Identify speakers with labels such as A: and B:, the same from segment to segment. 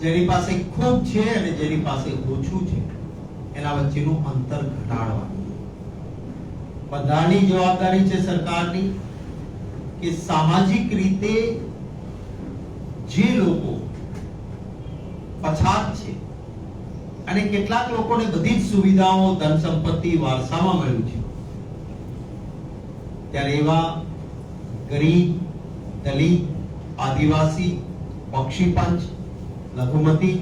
A: જેની પાસે ખૂબ છે અને જેની પાસે ઓછું છે, એના વચ્ચેનું અંતર ઘટાડવાનું બધાની જવાબદારી છે સરકારની કે સામાજિક રીતે જે લોકો પછાત છે અને કેટલાક લોકોને બધી જ સુવિધાઓ ધન સંપત્તિ વારસામાં મળ્યું છે. ત્યારે એવા ગરીબ, દલિત, આદિવાસી પક્ષીપંચ લઘુમતી,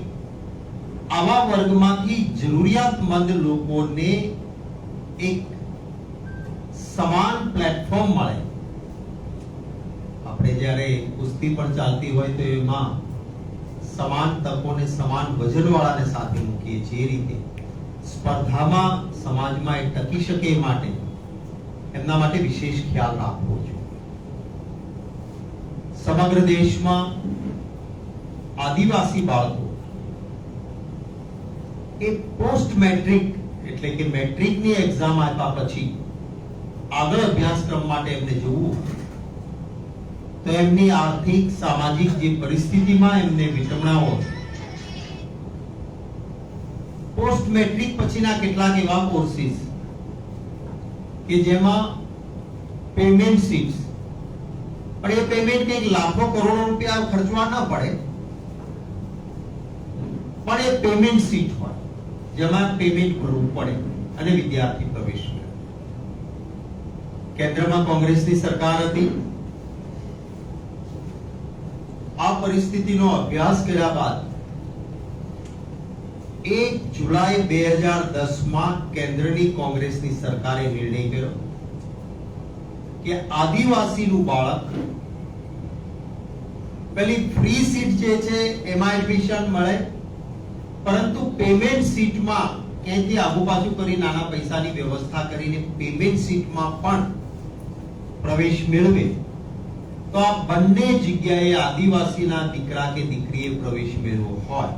A: આવા વર્ગમાંથી જરૂરિયાતમંદ લોકોને એક સમાન પ્લેટફોર્મ મળે. આપણે જ્યારે કુસ્તી પણ ચાલતી હોય તો એમાં સમાન તકોને સમાન વજનવાળાને સાથે મૂકીએ છીએ એ રીતે. સ્પર્ધામાં સમાજમાં એ ટકી શકે એ માટે એમના માટે વિશેષ ખ્યાલ રાખવો જોઈએ. સમગ્ર દેશમાં આદિવાસી બાળકો. એ પોસ્ટ મેટ્રિક એટલે કે મેટ્રિકની એક્ઝામ આપ્યા પછી આગળ અભ્યાસક્રમ માટે એમને જવું તો એમની આર્થિક, સામાજિક જે પરિસ્થિતિમાં એમને વિટમણાઓ પોસ્ટ મેટ્રિક પછીના કેટલાક એવા કોર્સિસ કે જેમાં પેમેન્ટ શીટ્સ પણ એ પેમેન્ટ કંઈક લાખો કરોડો રૂપિયા ખર્ચવા ન પડે. પણ એ પેમેન્ટ સીટ હોય. જેમાં પેમેન્ટ ભરવું પડે અને વિદ્યાર્થી કરે. કેન્દ્રમાં કોંગ્રેસની સરકાર હતી. આ પરિસ્થિતિનો અભ્યાસ કર્યા બાદ એક જુલાઈ બે હજાર દસમાં કેન્દ્રની કોંગ્રેસની સરકારે નિર્ણય કર્યો કે આદિવાસીનું બાળક પેલી ફ્રી સીટ જે છે, એમાં એડમિશન મળે. પરંતુ પેમેન્ટ સીટમાં ક્યાંયથી પાછું કરી નાના પૈસાની વ્યવસ્થા કરીને પેમેન્ટ સીટમાં પણ પ્રવેશ મેળવે, તો આ બંને જગ્યાએ આદિવાસીના દીકરા કે દીકરીએ પ્રવેશ મેળવો હોય,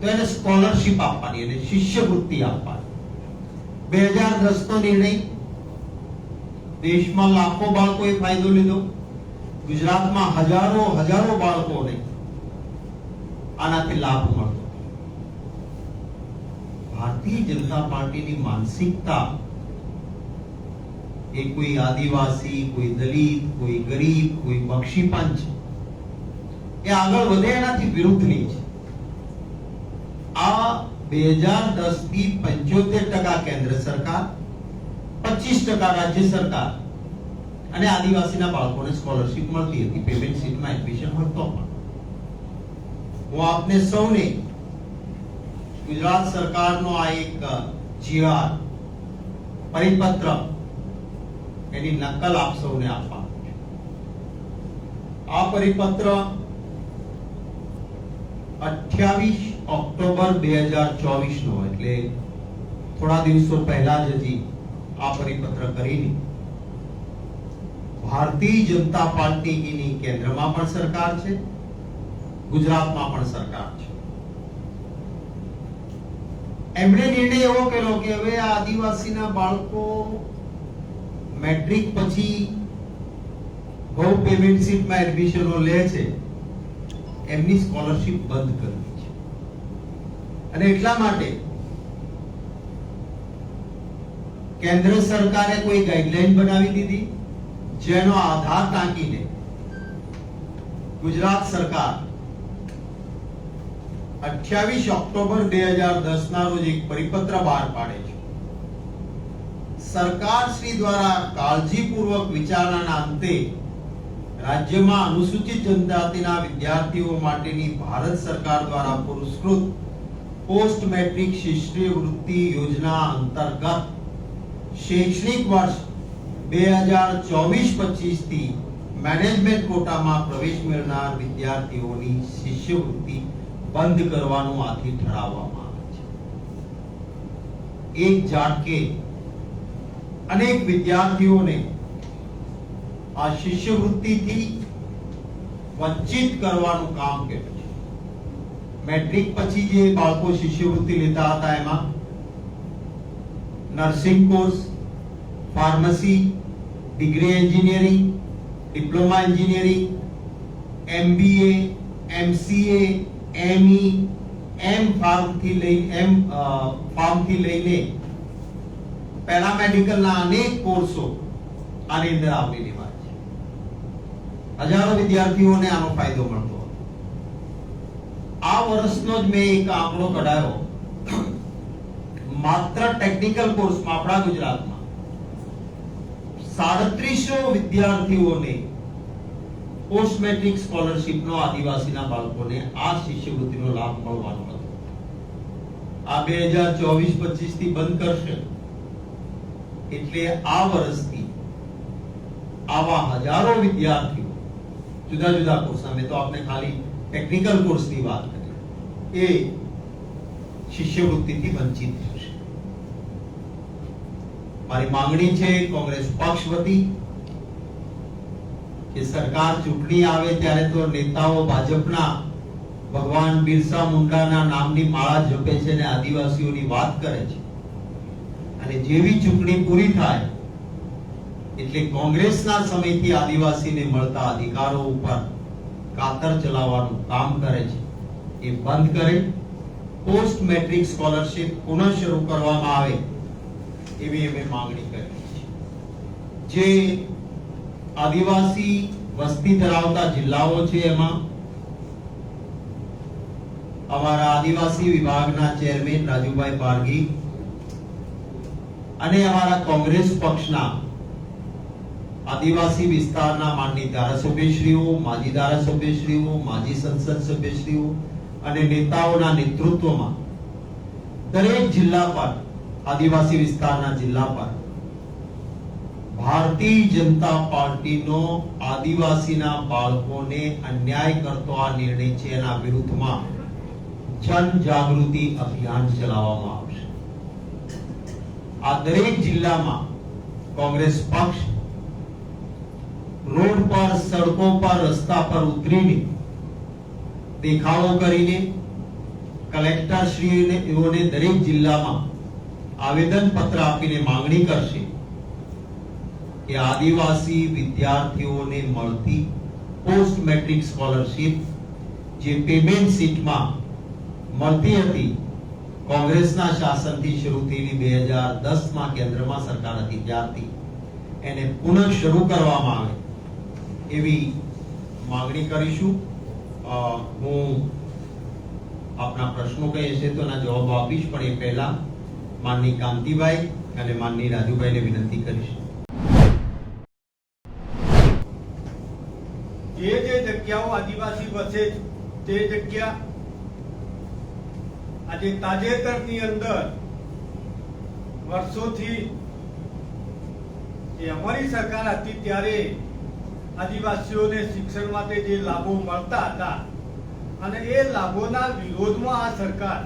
A: તો એને સ્કોલરશિપ આપવાની અને શિષ્યવૃત્તિ આપવાની. બે હજાર દસ નો નિર્ણય, દેશમાં લાખો બાળકોએ ફાયદો લીધો, ગુજરાતમાં હજારો હજારો બાળકોને આનાથી લાભ મળતો. ભારતીય જનતા પાર્ટીની માનસિકતા એ કોઈ આદિવાસી, કોઈ દલિત, કોઈ ગરીબ, કોઈ બક્ષી પંચ એ આગળ વધે એનાથી વિરુદ્ધની છે. આ બે હજાર દસથી પંચોતેર ટકા કેન્દ્ર સરકાર, પચીસ ટકા રાજ્ય સરકાર અને આદિવાસીના બાળકોને સ્કોલરશિપ મળતી હતી, પેમેન્ટ સીટમાં એડમિશન મળતો પણ. હું આપને સૌને ગુજરાત સરકારનો આ એક જીઆર પરિપત્ર એની નકલ આપ સૌને આપવાનું આ પરિપત્ર અઠ્યાવીસ ઓક્ટોબર બે હજાર ચોવીસ નો એટલે થોડા દિવસો પહેલા જ હજી આ પરિપત્ર કરીને. ભારતીય જનતા પાર્ટીની કેન્દ્રમાં પણ સરકાર છે, ગુજરાતમાં પણ સરકાર છે. એમણે નિર્ણય એવો કર્યો કે હવે આદિવાસીના બાળકો મેટ્રિક પછી બહુ પેમેન્ટ સીટમાં એડમિશનો લે છે, એમની સ્કોલરશિપ બંધ કરવી છે. અને એટલા માટે કેન્દ્ર સરકારે કોઈ ગાઈડલાઈન બનાવી દીધી, જેનો આધાર ટાંકીને ગુજરાત સરકાર અઠ્યાવીસ ઓક્ટોબર બે હજાર દસ ના રોજ એક પરિપત્ર બહાર પાડે છે. સરકાર શ્રી દ્વારા કાળજીપૂર્વક વિચારણાના અંતે રાજ્યમાં અનુસૂચિત જનજાતિના વિદ્યાર્થીઓ માટેની ભારત સરકાર દ્વારા પુરસ્કૃત પોસ્ટ મેટ્રિક શિષ્યવૃત્તિ યોજના અંતર્ગત શૈક્ષણિક વર્ષ બે હજાર ચોવીસ પચીસથી મેનેજમેન્ટ કોટામાં પ્રવેશ મેળવનાર વિદ્યાર્થીઓની શિષ્યવૃત્તિ બંધ કરવાનું આથી ઠરાવવામાં આવે છે. એક ઝાટકે અનેક વિદ્યાર્થીઓને આ શિષ્યવૃત્તિથી વંચિત કરવાનું કામ કર્યું છે. મેટ્રિક પછી જે બાળકો શિષ્યવૃત્તિ લેતા હતા એમાં nursing course, pharmacy, degree engineering, diploma engineering, MBA, MCA છે. હજારો વિદ્યાર્થીઓને આનો ફાયદો મળતો આ વર્ષનો જ મેં એક આંકડો કઢાયો. માત્ર ટેકનિકલ કોર્સમાં આપણા ગુજરાતમાં સાડત્રીસો વિદ્યાર્થીઓને પોસ્ટ મેટ્રિક સ્કોલરશિપનો આદિવાસીના બાળકોને આ શિષ્યવૃત્તિનો લાભ મળવાનો હતો. આ બે હજાર ચોવીસ પચીસથી બંધ કરશે. એટલે આ વર્ષથી આવા હજારો વિદ્યાર્થીઓ જુદા જુદા કોર્સના, મેં તો આપણે ખાલી ટેકનિકલ કોર્સની વાત કરી. એ શિષ્યવૃત્તિથી વંચિત થશે મારી માંગણી છે, કોંગ્રેસ પક્ષ વતી કે સરકાર ચૂંટણી આવે ત્યારે તો નેતાઓ ભાજપના ભગવાન બિરસા મુંડાના નામની માળા જપે છે અને આદિવાસીઓની વાત કરે છે. અને જેવી ચૂંટણી પૂરી થાય, એટલે કોંગ્રેસના સમયથી આદિવાસીને મળતા અધિકારો ઉપર કાતર ચલાવવાનું કામ કરે છે. એ બંધ કરે, પોસ્ટ મેટ્રિક સ્કોલરશિપ પુનઃ શરૂ કરવામાં આવે, એવી અમે માંગણી કરી છે. જે આદિવાસી વસ્તી ધરાવતા જિલ્લાઓ છે એમાં. અમારા આદિવાસી વિભાગના ચેરમેન રાજુભાઈ પારગી અને અમારા કોંગ્રેસ પક્ષના આદિવાસી વિસ્તારના માનની ધારાસભ્યશ્રીઓ, માજી ધારાસભ્યશ્રીઓ, માજી સંસદ સભ્યશ્રીઓ અને નેતાઓના નેતૃત્વમાં દરેક જિલ્લા પર, આદિવાસી વિસ્તારના જિલ્લા પર ભારતીય જનતા પાર્ટીનો આદિવાસીના બાળકોને અન્યાય કરતો આ નિર્ણય છે એના વિરુદ્ધમાં જન જાગૃતિ અભિયાન ચલાવવામાં આવશે. આ દરેક જિલ્લામાં કોંગ્રેસ પક્ષ રોડ પર, સડકો પર, રસ્તા પર ઉતરીને દેખાવો કરીને કલેક્ટર શ્રીને દરેક જિલ્લામાં આવેદન પત્ર આપીને માંગણી કરશે. કે આદિવાસી વિદ્યાર્થીઓને મળતી પોસ્ટ મેટ્રિક સ્કોલરશિપ જે પેમેન્ટ સીટમાં મળતી હતી, કોંગ્રેસના શાસનથી શરૂ થયેલી બે હજાર દસમાં કેન્દ્રમાં સરકાર હતી. ત્યારથી એને પુનઃ શરૂ કરવામાં આવે એવી માંગણી કરીશું. હું આપના પ્રશ્નો કહીએ છે તો એના જવાબ આપીશ, પણ એ પહેલા માનની કાંતિભાઈ અને માનની રાજુભાઈને વિનંતી કરીશ
B: જે જે જગ્યાઓ આદિવાસી વસે તે જગ્યા આજે તાજેતરની અંદર વર્ષોથી જે અમારી સરકાર હતી ત્યારે આદિવાસીઓને શિક્ષણ માટે જે લાભો મળતા હતા અને એ લાભોના વિરોધમાં આ સરકાર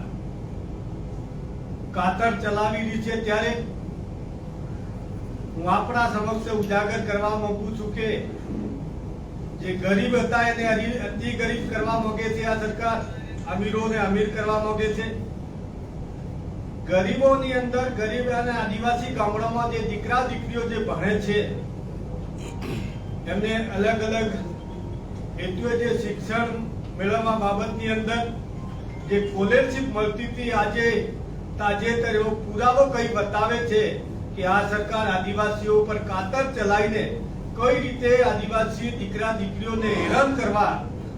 B: કાતર ચલાવી રહી છે. ત્યારે હું આપણા સમક્ષ ઉજાગર કરવા માંગુ છું કે જે ગરીબ હતા એને અતિ- ગરીબ કરવા માંગે છે આ સરકાર, અમીરોને અમીર કરવા માંગે છે. ગરીબોની અંદર, ગરીબ અને આદિવાસી ગામડામાં જે દીકરા, દીકરીઓ જે ભણે છે એમને અલગ અલગ હેતુએ જે શિક્ષણ મેળવવા બાબતની અંદર જે સ્કોલરશીપ મળતી હતી, આજે તાજેતર એવો પુરાવો કઈ બતાવે છે કે આ સરકાર આદિવાસીઓ પર કાતર ચલાવીને કઈ રીતે આદિવાસી દીકરા દીકરીઓને હેરાન કરવા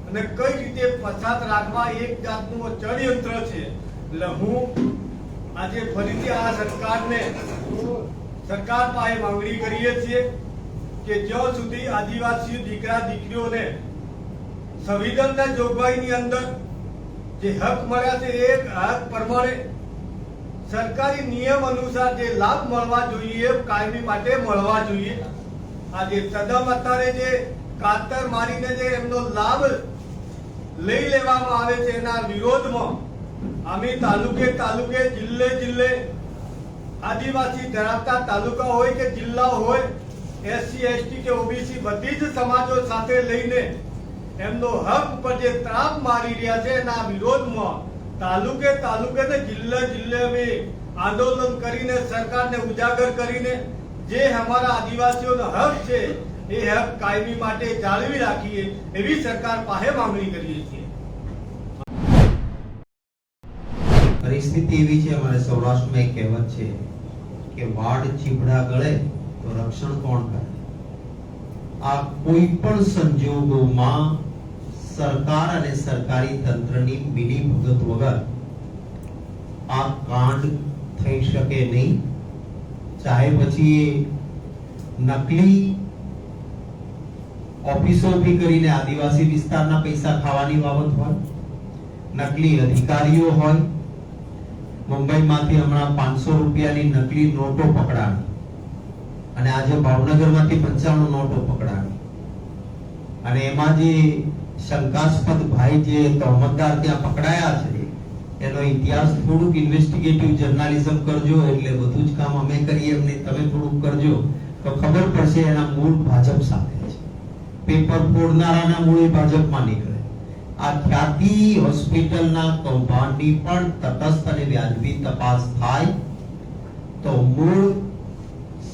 B: અને કઈ રીતે પછાત રાખવા એક જાતનું ચડયંત્ર છે. એટલે હું આજે ફરીથી આ સરકારને સરકાર પાસે માંગણી કરીએ છીએ કે જ્યાં સુધી આદિવાસી દીકરા દીકરીઓને સંવિધાનના જોગવાઈની અંદર જે હક મળ્યા છે એ હક પ્રમાણે સરકારી નિયમ અનુસાર જે લાભ મળવા જોઈએ કાયમી માટે મળવા જોઈએ. આજે તદમ અત્યારે જે કાતર મારીને જે એમનો લાભ લઈ લેવામાં આવે છે એના વિરોધમાં અમે તાલુકે તાલુકે, જિલ્લે જિલ્લે આદિવાસી ધરાવતા તાલુકા હોય કે જિલ્લા હોય, એસસી, એસટી કે ઓબીસી બધી જ સમાજો સાથે લઈને એમનો હક ઉપર જે ત્રાપ મારી રહ્યા છે એના વિરોધમાં તાલુકે તાલુકે ને જિલ્લે જિલ્લે અમે આંદોલન કરીને, સરકારને ઉજાગર કરીને જે અમારા આદિવાસીઓનો હક છે, એ હક કાયમી માટે જાળવી રાખીએ એવી સરકાર પાસે માંગણી કરીએ છીએ.
A: પરિસ્થિતિ એવી છે, અમારે સૌરાષ્ટ્રમાં એક કહેવત છે કે વાડ ચીબડા ગળે તો રક્ષણ કોણ કરે? આ કોઈ પણ સંજોગોમાં સરકાર અને સરકારી તંત્રની મિલી ભગત વગર આ કાંડ થઈ શકે નહીં. ચાહે પછી નકલી ઓફિસો ઊભી કરીને આદિવાસી વિસ્તારના પૈસા ખાવાની બાબત હોય નકલી અધિકારીઓ હોય મુંબઈમાંથી હમણાં પાંચસો રૂપિયાની નકલી નોટો પકડાણી અને આજે ભાવનગરમાંથી પંચાણું નોટો પકડાણી અને એમાં જે શંકાસ્પદ ભાઈ જે તહોમતદાર ત્યાં પકડાયા છે એનો ઇતિહાસ થોડુંક ઇન્વેસ્ટિગેટિવ જર્નાલિઝમ કરજો, એટલે બધું જ કામ અમે કરીએ એમ તમે થોડુંક કરજો. તો ખબર પડશે એના મૂળ ભાજપ સાથે છે. પેપર ફોડનારાના મૂળ ભાજપમાં નીકળે. આ ખ્યાતિ હોસ્પિટલના કૌભાંડની પણ તટસ્થ અને વ્યાજબી તપાસ થાય તો મૂળ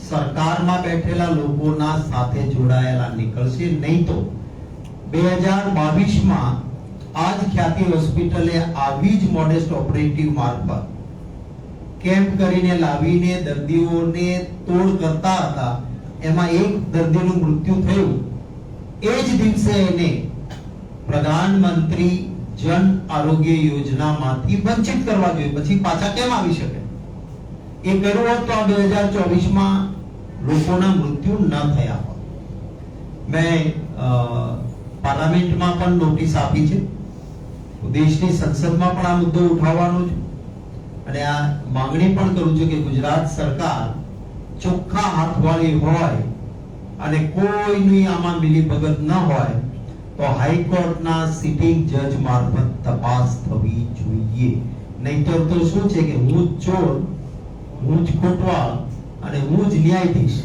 A: સરકારમાં બેઠેલા લોકોના સાથે જોડાયેલા નીકળશે. નહીં તો બે હજાર બાવીસમાં આ જ ખ્યાતિ હોસ્પિટલે આવી જ મોડેસ્ટ ઓપરેટિવ મારફત કેમ્પ કરીને લાવીને દર્દીઓને તોડ કરતા હતા. એમાં એક દર્દીનું મૃત્યુ થયું. એ જ દિવસે એને પ્રધાનમંત્રી જન આરોગ્ય યોજનામાંથી વંચિત કરવા જોઈએ. પછી પાછા કેમ આવી શકે? એ કર્યું હોત તો આ બે હજાર ચોવીસમાં લોકોના મૃત્યુ ન થયા હોત. મેં પાર્લામેન્ટમાં પણ નોટિસ આપી છે. દેશની સંસદમાં પણ આ મુદ્દો ઉઠાવવાનો છે. અને આ માંગણી પણ કરું છું કે ગુજરાત સરકાર ચોખ્ખા હાથવાળી હોય અને કોઈની આમાં મિલીભગત ન હોય, તો હાઈકોર્ટના સિટિંગ જજ મારફત તપાસ થવી જોઈએ. નહીતર તો શું છે કે હું જ ચોર, હું જ ખોટવા અને હું જ ન્યાયાધીશ.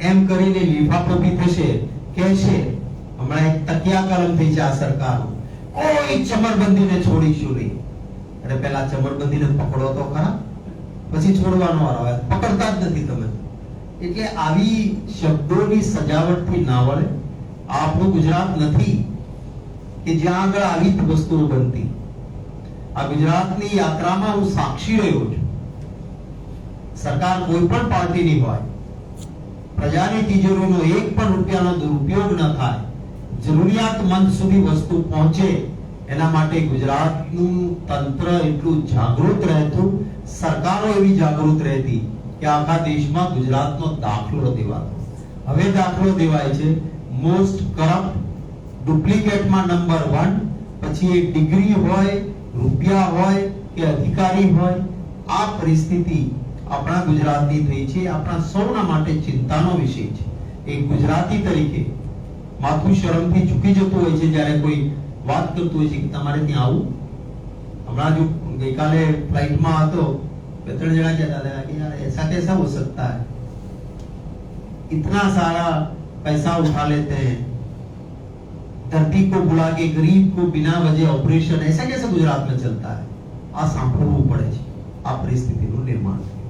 A: એમ કરીને લીફાફોફી થશે, કહેશે, હમણાં એક તકિયા કલમ થઈ છે આ સરકારનું. કોઈ ચમરબંધીને છોડીશું નહીં. અરે પેલા ચમરબંધીને પકડો તો ખરા. પછી છોડવાનો આવે. પકડતા જ નથી તમે. એટલે આવી શબ્દોની સજાવટથી ના વળે. આપણું ગુજરાત નથી કે જ્યાં આગળ આવી જ વસ્તુઓ બનતી. આ ગુજરાતની યાત્રામાં હું સાક્ષી રહ્યો છું. સરકાર કોઈ પણ પાર્ટીની હોય, પ્રજાની તિજોરીનો એક પણ રૂપિયાનો દુરુપયોગ ન થાય જરૂરિયાતમંદ સુધી વસ્તુ પહોંચે એના માટે ગુજરાતનું તંત્ર એટલું જાગૃત રહેતું, સરકારો એવી જાગૃત રહેતી કે આખા દેશમાં ગુજરાતનો દાખલો દેવાતો. હવે દાખલો દેવાય છે. મોસ્ટ કરપ્ટ ડુપ્લિકેટમાં નંબર વન પછી એ ડિગ્રી હોય, રૂપિયા હોય કે અધિકારી હોય, આ પરિસ્થિતિ આપણા ગુજરાતની થઈ છે. આપણા સૌના માટે ચિંતાનો વિષય છે. એક ગુજરાતી તરીકે માથું શરમથી ઝૂકી જતું હોય છે જ્યારે કોઈ વાત કરતું હોય છે કે તમારે ત્યાં આવું હમણાં જો ગઈકાલે ફ્લાઇટમાં હતો બે ત્રણ જણા કહેતા હતા કે યાર ऐसा कैसा हो सकता है इतना सारा पैसा उठा लेते हैं धरती को बुला के गरीब को बिना वजह ऑपरेशन ऐसा कैसे गुजरात में चलता है આ સાંભળવું પડે છે આ પરિસ્થિતિનું નિર્માણ થયું